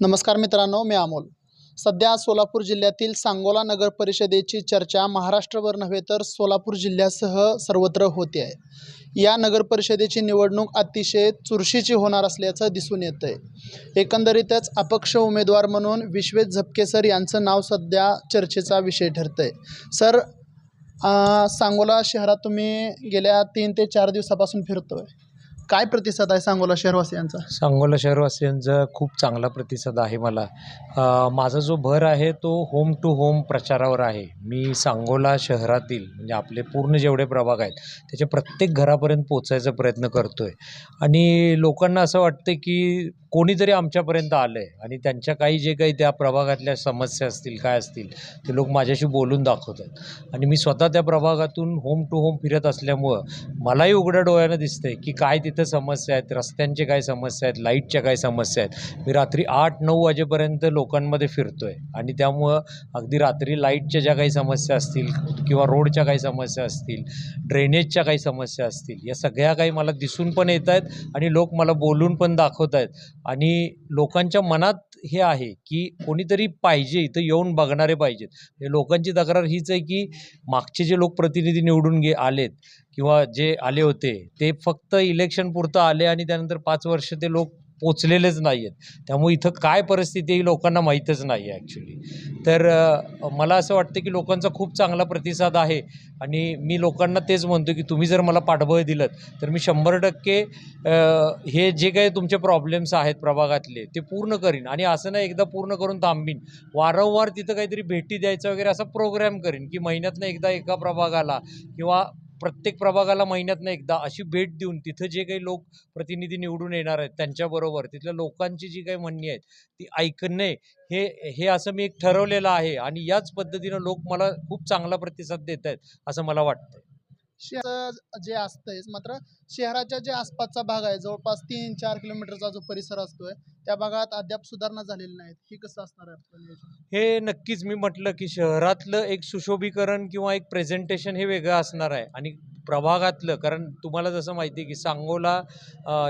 नमस्कार मित्रांनो मी अमोल. सध्या सोलापूर जिल्ह्यातील सांगोला नगर परिषदेची चर्चा महाराष्ट्रभर नव्हे तर सोलापूर जिल्ह्यासह सर्वत्र होते आहे. या नगर परिषदेची निवडणूक अतिशय चुरशीची होणार असल्याचं दिसून येतं आहे एकंदरीतच अपक्ष उमेदवार म्हणून विश्वेश झपके सर यांचं नाव सध्या चर्चेचा विषय ठरतं आहे सर सांगोला शहरात तुम्ही गेल्या तीन ते चार दिवसापासून फिरतो आहे काय प्रतिसाद आहे सांगोला शहरवासियांचा? सांगोला शहरवासियांचा खूप चांगला प्रतिसाद आहे मला. माझा जो भर आहे तो होम टू होम प्रचारावर आहे. मी सांगोला शहरातील म्हणजे आपले पूर्ण जेवढे प्रभाग आहेत त्याच्या प्रत्येक घरापर्यंत पोचायचा प्रयत्न करतो आहे आणि लोकांना असं वाटतं की कोणीतरी आमच्यापर्यंत आलं आहे आणि त्यांच्या काही जे काही त्या प्रभागातल्या समस्या असतील काय असतील ते लोक माझ्याशी बोलून दाखवतात. आणि मी स्वतः त्या प्रभागातून होम टू होम फिरत असल्यामुळं मलाही उघड्या डोळ्यानं दिसतंय की काय तिथं समस्या आहेत रस्त्यांचे काय समस्या आहेत लाईटच्या काय समस्या आहेत. मी रात्री आठ नऊ वाजेपर्यंत लोकांमध्ये फिरतोय आणि त्यामुळं अगदी रात्री लाईटच्या ज्या काही समस्या असतील किंवा रोडच्या काही समस्या असतील ड्रेनेजच्या काही समस्या असतील या सगळ्या काही मला दिसून पण येत आहेत आणि लोक मला बोलून पण दाखवत आहेत आणि लोकांच्या मनात हे आहे की कोणीतरी पाहिजे इथं येऊन बघणारे पाहिजेत. हे लोकांची तक्रार हीच आहे की मागचे जे लोकप्रतिनिधी निवडून गे आलेत किंवा जे आले होते ते फक्त इलेक्शन पुरतं आले आणि त्यानंतर पाच वर्ष ते लोक पोचलेलेच नाही आहेत त्यामुळे इथं काय परिस्थिती आहे लोकांना माहीतच नाही आहे ॲक्च्युली तर मला असं वाटतं की लोकांचा खूप चांगला प्रतिसाद आहे आणि मी लोकांना तेच म्हणतो की तुम्ही जर मला पाठबळ दिलं तर मी शंभर टक्के हे जे काही तुमचे प्रॉब्लेम्स आहेत प्रभागातले ते पूर्ण करीन. आणि असं नाही एकदा पूर्ण करून थांबीन. वारंवार तिथं काहीतरी भेटी द्यायचं वगैरे असा प्रोग्राम करीन की महिन्यातनं एकदा एका प्रभागाला किंवा प्रत्येक प्रभागाला महिन्यातनं एकदा अशी भेट देऊन तिथं जे काही लोक प्रतिनिधी निवडून येणार आहेत त्यांच्याबरोबर तिथल्या लोकांची जी काही म्हणणी आहेत ती ऐकणे हे हे असं मी एक ठरवलेलं आहे आणि याच पद्धतीनं लोक मला खूप चांगला प्रतिसाद देत आहेत असं मला वाटतं शहराचं जे असतंय मात्र शहराच्या जे आसपासचा भाग आहे जवळपास तीन चार किलोमीटरचा जो परिसर असतोय त्या भागात अद्याप सुधारणा झालेली नाहीत. हे कसं असणार आहे हे नक्कीच मी म्हटलं की शहरातलं एक सुशोभीकरण किंवा एक प्रेझेंटेशन हे वेगळं असणार आहे. आणि प्रभागातलं कारण तुम्हाला जसं माहिती आहे की सांगोला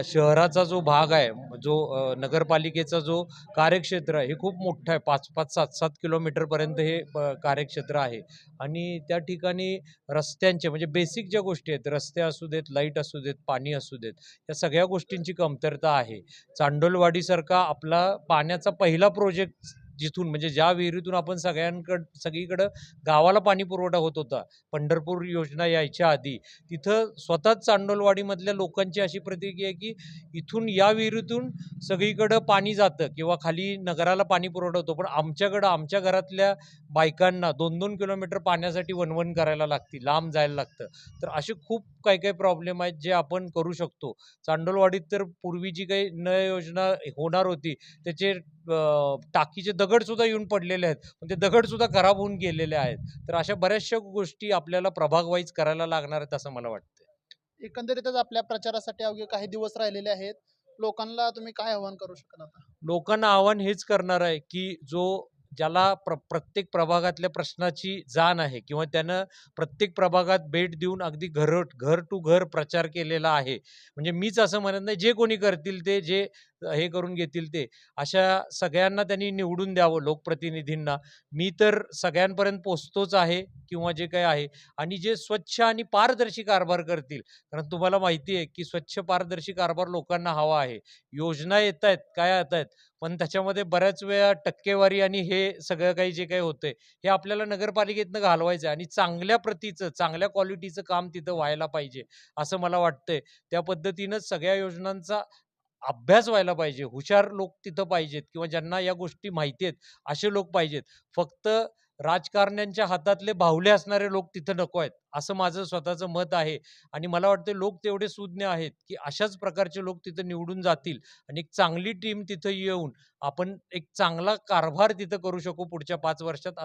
शहराचा जो भाग आहे जो नगरपालिकेचा जो कार्यक्षेत्र आहे हे खूप मोठं आहे. पाच पाच सात सात किलोमीटरपर्यंत हे कार्यक्षेत्र आहे. आणि त्या ठिकाणी रस्त्यांचे म्हणजे बेसिक ज्या गोष्टी आहेत रस्ते असू देत लाइट असू देत पाणी असू देत या सगळ्या गोष्टींची कमतरता आहे. चांडोलवाडीसारखा आपला पाण्याचा पहिला प्रोजेक्ट जिथून म्हणजे ज्या विहिरीतून आपण सगळ्यांकड सगळीकडं गावाला पाणी पुरवठा होत होता पंढरपूर योजना यायच्या आधी तिथं स्वतःच चांडोलवाडीमधल्या लोकांची अशी प्रतिक्रिया आहे की इथून या विहिरीतून सगळीकडं पाणी जातं किंवा खाली नगराला पाणी पुरवठा होतो पण आमच्याकडं आमच्या घरातल्या बायकांना दोन दोन किलोमीटर पाण्यासाठी वनवन करायला लागते लांब जायला लागतं. तर असे खूप काही काही प्रॉब्लेम आहेत जे आपण करू शकतो. चांडोलवाडीत तर पूर्वी जी काही न योजना होणार होती त्याचे टाकीचे दगडसुद्धा येऊन पडलेले आहेत. पण ते दगडसुद्धा खराब होऊन गेलेले आहेत. तर अशा बऱ्याचशा गोष्टी आपल्याला प्रभाग वाईज करायला लागणार आहेत असं मला वाटतं एकंदरीतच आपल्या प्रचारासाठी अवघे काही दिवस राहिलेले आहेत. लोकांना तुम्ही काय आव्हान करू आता? लोकांना आव्हान हेच करणार आहे की जो ज्याला प्र प्रत्येक प्रभागातल्या प्रश्नाची जाण आहे किंवा त्यानं प्रत्येक प्रभागात भेट देऊन अगदी घर घर टू घर प्रचार केलेला आहे. म्हणजे मीच असं म्हणत नाही जे कोणी करतील ते जे हे करून घेतील ते. अशा सगळ्यांना त्यांनी निवडून द्यावं लोकप्रतिनिधींना. मी तर सगळ्यांपर्यंत पोचतोच आहे किंवा जे काही आहे. आणि जे स्वच्छ आणि पारदर्शी कारभार करतील कारण तुम्हाला माहिती आहे की स्वच्छ पारदर्शी कारभार लोकांना हवा आहे. योजना येत आहेत काय येत आहेत पण त्याच्यामध्ये बऱ्याच वेळा टक्केवारी आणि हे सगळं काही जे काही होतंय हे आपल्याला नगरपालिकेतनं घालवायचं आहे आणि चांगल्या प्रतीचं चांगल्या क्वालिटीचं काम तिथं व्हायला पाहिजे असं मला वाटतंय. त्या पद्धतीनं सगळ्या योजनांचा अभ्यास व्हायला पाहिजे हुशार लोक तिथं पाहिजेत किंवा ज्यांना या गोष्टी माहिती आहेत असे लोक पाहिजेत. फक्त राजकारण्यांच्या हातातले बाहुले असणारे लोक तिथं नको आहेत असं माझं स्वतःचं मत आहे. आणि मला वाटतं लोक तेवढे सुज्ञ आहेत की अशाच प्रकारचे लोक तिथं निवडून जातील आणि एक चांगली टीम तिथं येऊन आपण एक चांगला कारभार तिथं करू शकू पुढच्या पाच वर्षात असं